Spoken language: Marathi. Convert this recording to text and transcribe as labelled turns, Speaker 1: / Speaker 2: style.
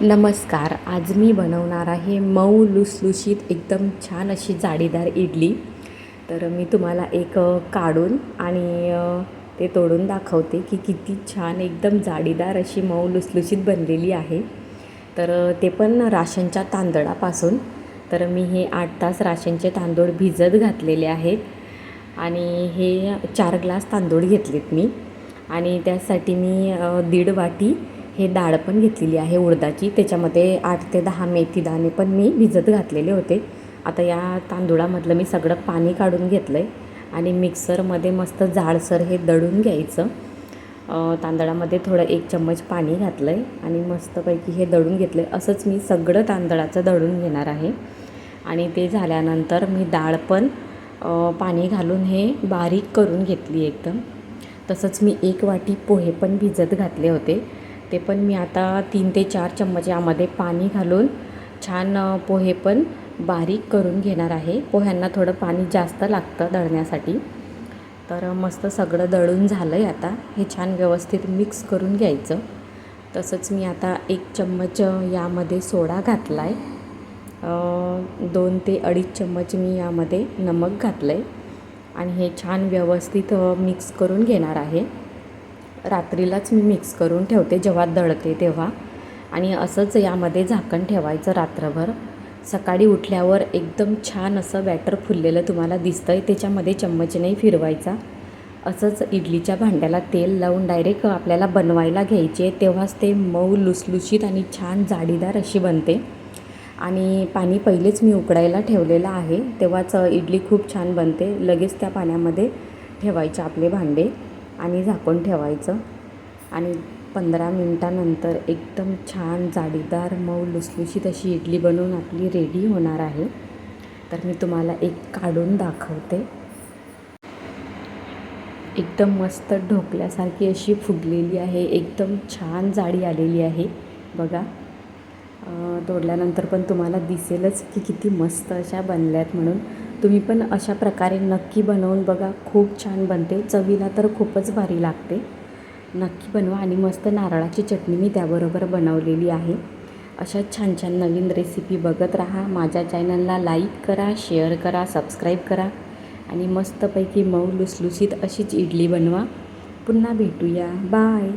Speaker 1: नमस्कार आज मी बनवणार आहे मऊ लुसलुशीत एकदम छान अशी जाडीदार इडली. तर मी तुम्हाला एक काढून आणि ते तोडून दाखवते की किती छान एकदम जाडीदार अशी मऊ लुसलुशीत बनलेली आहे. तर ते पण राशनच्या तांदळापासून. तर मी हे आठ तास राशनचे तांदूळ भिजत घातलेले आहेत आणि हे चार ग्लास तांदूळ घेतलेत मी. आणि त्यासाठी मी दीड वाटी हे डाळ पण घेतलेली आहे उडदाची. त्याच्यामध्ये आठ ते दहा मेथी दाणे पण मी भिजत घातलेले होते. आता या तांदुळामधलं मी सगळं पाणी काढून घेतलं आहे आणि मिक्सरमध्ये मस्त जाडसर हे दळून घ्यायचं. तांदळामध्ये थोडं एक चम्मच पाणी घातलं आहे आणि मस्तपैकी हे दळून घेतलं आहे असंच मी सगळं तांदळाचं दळून घेणार आहे. आणि ते झाल्यानंतर मी डाळ पण पाणी घालून हे बारीक करून घेतली एकदम. तसंच मी एक वाटी पोहे पण भिजत घातले होते. ते पण मी आता तीन ते चार चम्मच यामध्ये पाणी घालून छान पोहे पण बारीक करून घेणार आहे. पोह्यांना थोडं पाणी जास्त लागतं दळण्यासाठी. तर मस्त सगळं दळून झालं आहे आता. हे छान व्यवस्थित मिक्स करून घ्यायचं. तसंच मी आता एक चम्मच यामध्ये सोडा घातला आहे दोन ते अडीच चम्मच मी यामध्ये नमक घातलं आहे आणि हे छान व्यवस्थित मिक्स करून घेणार आहे. रात्रीलाच मी मिक्स करून ठेवते जेव्हा दळते तेव्हा. आणि असंच यामध्ये झाकण ठेवायचं रात्रभर. सकाळी उठल्यावर एकदम छान असं बॅटर फुललेलं तुम्हाला दिसतं आहे त्याच्यामध्ये चम्मच नाही फिरवायचा. असंच इडलीच्या भांड्याला तेल लावून डायरेक्ट आपल्याला बनवायला घ्यायचे तेव्हाच ते मऊ लुसलुशीत आणि छान जाडीदार अशी बनते. आणि पाणी पहिलेच मी उकडायला ठेवलेलं आहे तेव्हाच इडली खूप छान बनते. लगेच त्या पाण्यामध्ये ठेवायचे आपले भांडे. आणि झाकून ठेवायचं. आणि पंधरा मिनटानंतर एकदम छान जाडीदार मऊ लुसलुशीत अशी इडली बनवून आपली रेडी होणार आहे. तर मी तुम्हाला एक काढून दाखवते. एकदम मस्त ढोकल्यासारखी अशी फुगलेली आहे. एकदम छान जाडी आलेली आहे. बघा. तोडल्यानंतर पण तुम्हाला दिसेलच की किती मस्त अशा बनल्यात म्हणून. तुम्ही पण अशा प्रकारे नक्की बनवून बघा. खूप छान बनते. चवीला तर खूपच भारी लागते. नक्की बनवा आणि मस्त नारळाची चटणी मी त्याबरोबर बनवलेली आहे. अशा छान छान नवीन रेसिपी बघत राहा. माझ्या चॅनलला लाईक करा शेअर करा सबस्क्राईब करा आणि मस्तपैकी मऊ लुसलुसीत अशीच इडली बनवा. पुन्हा भेटूया. बाय